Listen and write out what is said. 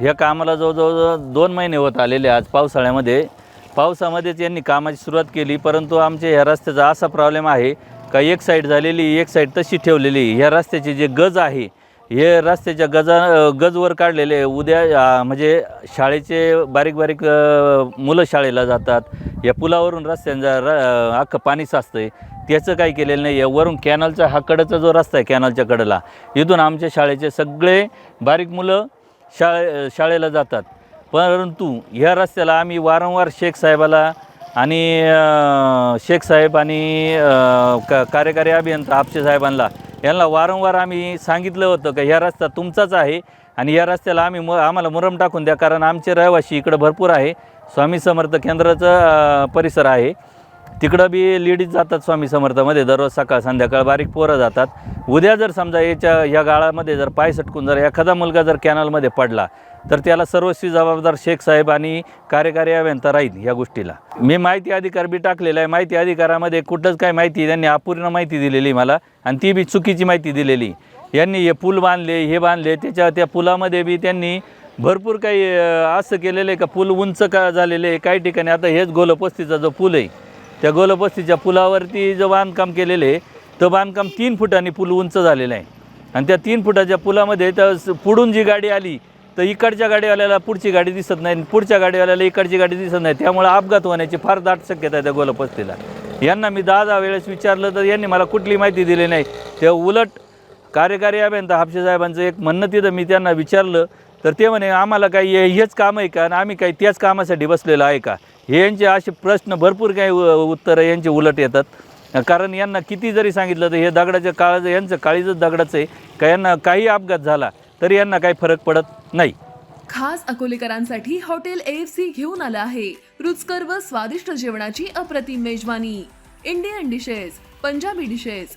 ह्या कामाला जवळजवळ दोन महिने होत आलेले आज पावसाळ्यामध्ये. पावसामध्येच यांनी कामाची सुरुवात केली परंतु आमच्या ह्या रस्त्याचा असा प्रॉब्लेम आहे का एक साईड झालेली एक साईड तशी ठेवलेली. ह्या रस्त्याचे जे गज आहे हे रस्त्याच्या गजा गजवर काढलेले उद्या म्हणजे शाळेचे बारीक बारीक मुलं शाळेला जातात. या पुलावरून रस्त्यांचा र अख्खं पाणी साचतं आहे त्याचं काही केलेलं नाही आहे. वरून कॅनलचा हा कडचा जो रस्ता आहे कॅनलच्या कडेला. इथून आमच्या शाळेचे सगळे बारीक मुलं शाळे शाळेला जातात. परंतु ह्या रस्त्याला आम्ही वारंवार शेख साहेबाला आणि शेख साहेब आणि का कार्यकारी अभियंता आपशे साहेबांना यांना वारंवार आम्ही सांगितलं होतं की ह्या रस्ता तुमचाच आहे आणि या रस्त्याला आम्ही म आम्हाला मुरम टाकून द्या कारण आमचे रहिवासी इकडं भरपूर आहे. स्वामी समर्थ केंद्राचं परिसर आहे. तिकडं बी लेडीज जातात स्वामी समर्थामध्ये दररोज सकाळ संध्याकाळ बारीक पोरं जातात. उद्या जर समजा याच्या या गाळामध्ये जर पाय सटकून जर एखादा मुलगा जर कॅनलमध्ये पडला तर त्याला सर्वस्वी जबाबदार शेख साहेब आणि कार्यकारी अभियंता राहील या गोष्टीला. मी माहिती अधिकार बी टाकलेला आहे. माहिती अधिकारामध्ये कुठंच काय माहिती त्यांनी अपूर्ण माहिती दिलेली मला. आणि ती बी चुकीची माहिती दिलेली यांनी हे पूल बांधले हे बांधले त्याच्या त्या पुलामध्ये बी त्यांनी भरपूर काही असं केलेलं आहे का? पूल उंच का झालेले आहे? काही ठिकाणी. आता हेच गोलपस्तीचा जो पूल आहे त्या गोलपस्तीच्या पुलावरती जे बांधकाम केलेले आहे तो बांधकाम तीन फुटांनी पूल उंच झालेलं आहे. आणि त्या तीन फुटाच्या पुलामध्ये तर पुढून जी गाडी आली तर इकडच्या गाडीवाल्याला पुढची गाडी दिसत नाही आणि पुढच्या गाडीवाल्याला इकडची गाडी दिसत नाही. त्यामुळे अपघात होण्याची फार दाट शक्यता आहे त्या गोलपस्तीला यांना मी दहा दहा वेळेस विचारलं तर यांनी मला कुठली माहिती दिली नाही. तेव्हा उलट कार्यकारी अभियंता हापशे साहेबांचं एक म्हणणं तिथं मी त्यांना विचारलं तर ते म्हणे आम्हाला काही हे- हेच काम आहे का? आणि आम्ही काही त्याच कामासाठी बसलेलो आहे का? हे यांचे असे प्रश्न भरपूर काही उत्तरं यांचे उलट येतात. कारण यांना किती जरी सांगितलं तर हे दगडाच्या काळाचं यांचं काळीजच दगडाचं आहे. का यांना काही अपघात झाला तरी यांना काही फरक पडत नाही. खास अकोलेकरांसाठी हॉटेल एफ सी घेऊन आलं आहे. रुचकर व स्वादिष्ट जेवणाची अप्रतिम मेजवानी. Indian dishes Punjabi dishes